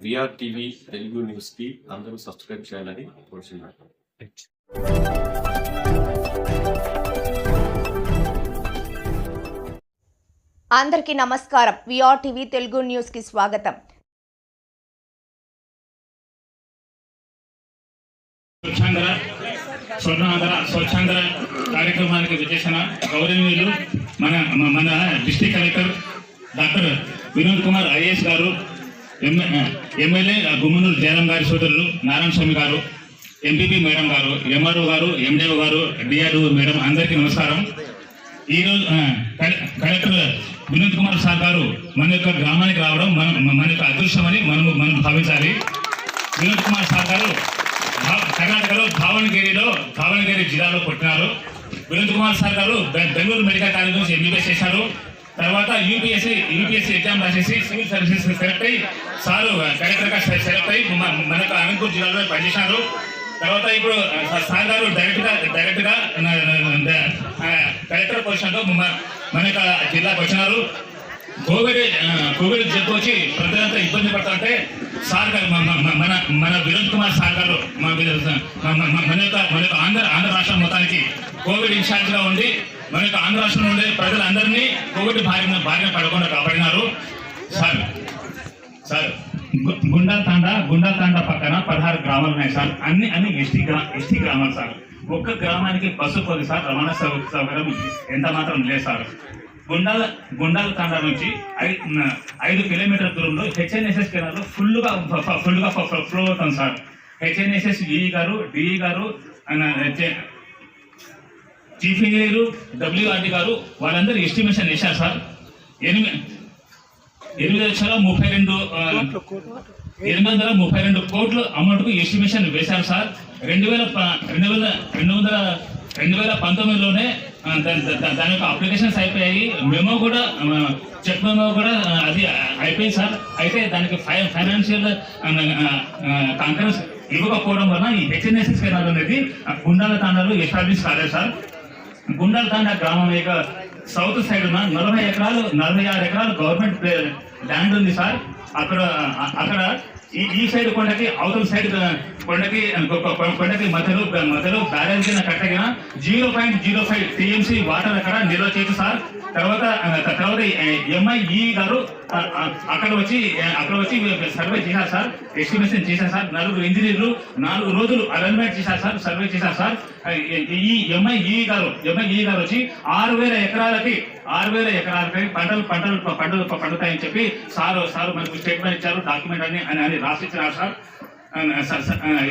VR TV Telugu న్యూస్కి అందరూ subscribe చేయాలని కోరుచున్నాను. అందరికీ నమస్కారం. విఆర్ టీవీ తెలుగు న్యూస్కి స్వాగతం. స్వచ్ఛాంధ్ర స్వర్ణాంధ్ర స్వచ్ఛాంధ్ర కార్యక్రమానికి విచేసిన గౌరవనీయులు మన మన- district collector doctor Vinod Kumar IAS గారు ఎమ్మెల్యే గుమ్మనూరు జయరాం గారి సోదరులు నారాయణ స్వామి గారు ఎంపీపీ మేడం గారు ఎంఆర్ఓ గారు ఎండిఓ గారు డిఆర్ఓ మేడం అందరికీ నమస్కారం. ఈరోజు కలెక్టర్ వినోద్ కుమార్ సార్ గారు మన యొక్క గ్రామానికి రావడం మన మన యొక్క అదృష్టమని మనం మనం భావించాలి. వినోద్ కుమార్ సార్ గారు కర్ణాటకలో భావనగిరిలో భావనగిరి జిల్లాలో పుట్టినారు. వినోద్ కుమార్ సార్ గారు బెంగళూరు మెడికల్ కాలేజ్ నుంచి ఎంబీబీఎస్ చేశారు. తర్వాత యూపీఎస్సీ యూపీఎస్సీ ఎగ్జామ్ రాసేసి సివిల్ సర్వీసెస్ సెలెక్ట్ అయ్యి సారు కలెక్టర్గా సెలెక్ట్ అయ్యి మనకు అనంతపూర్ జిల్లాలో పనిచేశారు. తర్వాత ఇప్పుడు సార్ గారు డైరెక్ట్గా డైరెక్ట్గా కలెక్టర్ పొజిషన్లో మన యొక్క జిల్లాకు వచ్చినారు. కోవిడ్ కోవిడ్ జబ్బు వచ్చి ప్రజలంతా ఇబ్బంది పడుతుంటే సార్ గారు మన మన- వినోద్ కుమార్ సార్ గారు మన మన యొక్క మన యొక్క ఆంధ్ర ఆంధ్ర రాష్ట్రం మొత్తానికి కోవిడ్ ఇన్ఛార్జ్గా ఉండి మన యొక్క ఆంధ్ర రాష్ట్రంలో ఉండే ప్రజలందరినీ కోవిడ్ బారిన బారిన పడకుండా కాపాడినారు. సార్ సార్ గు- తాండా గుండా తాండా పక్కన పదహారు గ్రామాలు ఉన్నాయి సార్. అన్ని అన్ని ఎస్టీ గ్రా ఎస్టీ గ్రామాలు సార్. ఒక్క గ్రామానికి బస్సు పోదు సార్. రవాణా సౌకర్యం ఎంత మాత్రం లేదు సార్. గుండాల గుండాల తాండా నుంచి ఐదు ఐదు కిలోమీటర్ల దూరంలో హెచ్ఎన్ఎస్ఎస్ కెనాల్ ఫుల్గా ఫుల్గా ఫ్లో అవుతుంది సార్. హెచ్ఎన్ఎస్ఎస్ ఈ గారు డిఈ గారు ఇంజనీరు డబ్ల్యూఆర్డి గారు వాళ్ళందరూ ఎస్టిమేషన్ వేశారు సార్. ఎనిమిది ఎనిమిది లక్షల ముప్పై రెండు ఎనిమిది వందల ముప్పై రెండు కోట్ల అమౌంట్కు ఎస్టిమేషన్ వేశారు సార్. రెండు వేల రెండు వేల రెండు వందల రెండు వేల పంతొమ్మిదిలోనే దాని యొక్క అప్లికేషన్స్ అయిపోయాయి. మెమో కూడా చెక్ మెమో కూడా అది అయిపోయింది సార్. అయితే దానికి ఫైనాన్షియల్ కాన్ఫరెన్స్ ఇవ్వకపోవడం వలన ఈ హెచ్ఎన్ఎస్ఎస్ కెనాల్ అనేది గుండాల తాండాలు ఎస్టాబ్లిష్ కాలేదు సార్. గుండల్తాండ గ్రామం యొక్క సౌత్ సైడ్ ఉన్న నలభై ఎకరాలు నలభై ఆరు ఎకరాలు గవర్నమెంట్ ల్యాండ్ ఉంది సార్. అక్కడ అక్కడ ఈ ఈ సైడ్ కొండకి అవతల సైడ్ కొండకి కొండకి మధ్యలో మధ్యలో బ్యాలెన్స్ కింద కట్టగిన zero point zero five TMC water అక్కడ నిల్వ చేయదు సార్. తర్వాత తర్వాత ఎంఐఈ గారు అక్కడ వచ్చి అక్కడ వచ్చి సర్వే చేశారు సార్. ఎస్టిమేషన్ చేశారు సార్. నలుగురు ఇంజనీర్లు నాలుగు రోజులు అలైన్మెంట్ చేశారు సార్ సర్వే చేశారు సార్. ఈ ఎంఐఈ గారు ఎంఐఈ గారు వచ్చి ఆరు వేల ఎకరాలకి ఆరు వేల ఎకరాలపై పంటలు పంటలు పంటలు పండుతాయని చెప్పి సార్ సార్ మనకు స్టేట్మెంట్ ఇచ్చారు డాక్యుమెంట్ అని అని అని రాసిచ్చినారు సార్. సార్,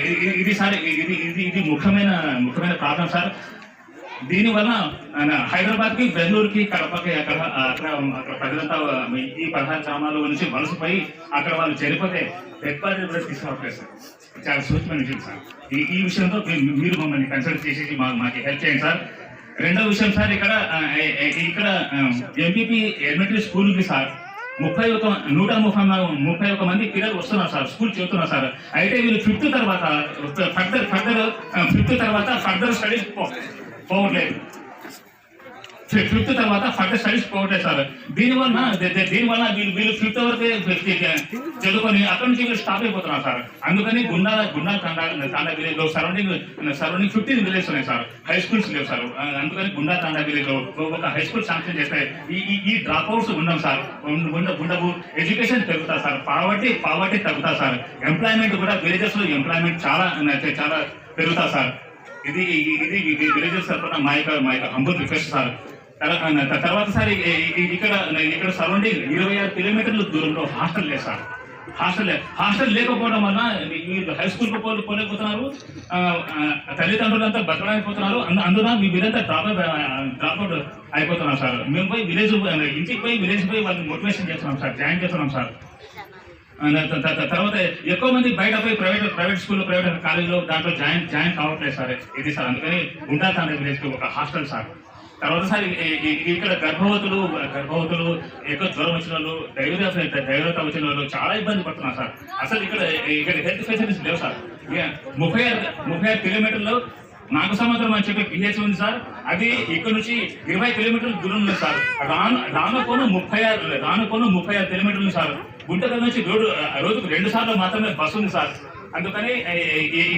ఇది- ఇది సార్ ఇది ఇది ఇది ముఖ్యమైన ముఖ్యమైన ప్రాబ్లం సార్. దీనివల్ల హైదరాబాద్కి బెంగళూరుకి కడపకి అక్కడ అక్కడ అక్కడ ప్రజలంతా ఈ పదహారు గ్రామాల నుంచి వలసపోయి అక్కడ వాళ్ళు చనిపోతే డెడ్ కూడా తీసుకోవట్లేదు సార్. చాలా సూచన విషయం సార్. ఈ ఈ విషయంతో మీరు మమ్మల్ని కన్సల్ట్ చేసేసి మాకు హెల్ప్ చేయండి సార్. రెండో విషయం సార్ ఇక్కడ ఇక్కడ ఎంపీపీ ఎలిమెంటరీ స్కూల్కి సార్. ముప్పై ఒక నూట ముప్పై ముప్పై ఒక మంది పిల్లలు వస్తున్నారు సార్ స్కూల్ చదువుతున్నారు సార్. అయితే వీళ్ళు ఫిఫ్త్ తర్వాత ఫర్దర్ ఫర్దర్ ఫిఫ్త్ తర్వాత ఫర్దర్ స్టడీస్ పోవట్లేదు. ఫిఫ్త్ తర్వాత ఫర్దర్ స్టడీస్ పోగొట్టేశారు సార్. దీనివల్ల ది- ది- దీనివల్ల వీళ్ళు వీళ్ళు ఫిఫ్త్ వరకే చదువుకొని అక్కడి నుంచి వీళ్ళు స్టాప్ అయిపోతున్నారు సార్. అందుకని గుండా గుండా తండా తాండా విలేజ్లో సరౌండింగ్ సరౌండింగ్ ఫిఫ్టీన్ విలేజ్ ఉన్నాయి సార్. హై స్కూల్స్ లేవు సార్. అందుకని గుండా తండా విలేజ్లో ఒక హై స్కూల్ శాంక్షన్ చేస్తే ఈ ఈ- డ్రాప్ అవుట్స్ ఉండం సార్ ఉండవు. ఎడ్యుకేషన్ పెరుగుతా సార్. పావర్టీ పావర్టీ తగ్గుతా సార్. ఎంప్లాయ్మెంట్ కూడా విలేజెస్లో ఎంప్లాయ్మెంట్ చాలా చాలా పెరుగుతా సార్. ఇది ఇది విలేజెస్ తరఫున మా యొక్క మా యొక్క హంబుల్ రిక్వెస్ట్ సార్. తర్వాత సార్ ఇక్కడ ఇక్కడ సరౌండింగ్ ఇరవై ఆరు కిలోమీటర్ల దూరంలో హాస్టల్ లేదు సార్. హాస్టల్ హాస్టల్ లేకపోవడం వల్ల మీరు హై స్కూల్ పోలే పోలేకపోతున్నారు. తల్లిదండ్రులంతా బతకలేకపోతున్నారు. అందు- అందున మీ వీరంతా డ్రాప్ డ్రాప్అట్ అయిపోతున్నాం అయిపోతున్నారు సార్. మేము పోయి విలేజ్ ఇంటికి పోయి విలేజ్ పోయి వాళ్ళని మోటివేషన్ చేస్తున్నాం సార్. జాయిన్ చేస్తున్నాం సార్. తర్వాత ఎక్కువ మంది బయట పోయి ప్రైవేట్ ప్రైవేట్ స్కూల్ ప్రైవేట్ కాలేజీలో దాంట్లో జాయిన్ జాయిన్ కావట్లేదు సార్. ఇది సార్. అందుకని గుండా సార్ విలేజ్ ఒక హాస్టల్ సార్. తర్వాత సార్ ఇక్కడ గర్భవతులు గర్భవతులు ఎక్కువ జ్వరం వచ్చిన వాళ్ళు డైవర్స్ డైరియా వచ్చిన వాళ్ళు చాలా ఇబ్బంది పడుతున్నారు సార్. అసలు ఇక్కడ ఇక్కడ హెల్త్ ఫెసిలిటీస్ లేవు సార్. ముప్పై ఆరు ముప్పై ఆరు కిలోమీటర్లు నాకు సంవత్సరం అని చెప్పి పిహెచ్ ఉంది సార్. అది ఇక్కడ నుంచి ఇరవై కిలోమీటర్ల దూరం ఉంది సార్. రాను రానుకోను ముప్పై ఆరు రానుకోను ముప్పై ఆరు కిలోమీటర్లు సార్. గుంటకల్ నుంచి రోడ్డు రోజుకు రెండు సార్లు మాత్రమే బస్సు ఉంది సార్. అందుకని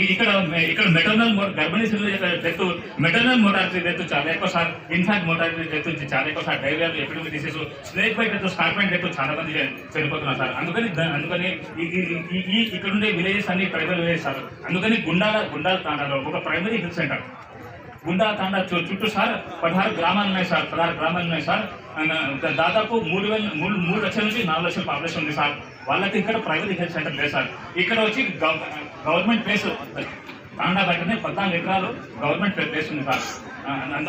ఇక్కడ ఇక్కడ మెటర్నల్ గర్భిణీ డెత్ మెటర్నల్ మోటాలిటీ డెత్ చాలా ఎక్కువ సార్. ఇన్ఫాక్ట్ మోటాలిటీ డెత్ చాలా ఎక్కువ sir. Diarrhoea epidemic disease snake bite death scorpion death చాలా మంది చనిపోతున్నారు సార్. అందుకని అందుకని ఈ- ఇక్కడ ఉండే విలేజెస్ అన్ని ప్రైవేట్ విలేజెస్ సార్. అందుకని గుండాల గుండాల తాండాలో ఒక ప్రైమరీ హెల్త్ సెంటర్ గుండా తండా చు- చుట్టూ సార్ పదహారు గ్రామాలు ఉన్నాయి సార్ పదహారు గ్రామాలు ఉన్నాయి సార్. దాదాపు మూడు వేల మూడు మూడు లక్షల నుంచి నాలుగు లక్షల పాపులేషన్ ఉంది సార్. వాళ్ళకి ఇక్కడ ప్రైవేట్ హెల్త్ సెంటర్ లేదు సార్. ఇక్కడ వచ్చి గవర్నమెంట్ ప్లేస్ తాండా దగ్గరనే పద్నాలుగు ఎకరాలు గవర్నమెంట్ ప్లేస్ ఉంది సార్.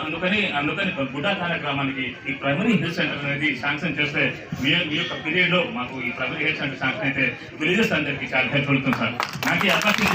అందుకని అందుకని గుడ్డా తాండా గ్రామానికి ఈ ప్రైమరీ హెల్త్ సెంటర్ అనేది శాంక్షన్ చేస్తే మీ మీ యొక్క పీరియడ్లో మాకు ఈ ప్రైమరీ హెల్త్ సెంటర్ శాంక్షన్ అయితే విలేజెస్ అందరికీ చాలా హెల్ప్ అవుతుంది సార్. నాకు ఈ అవకాశం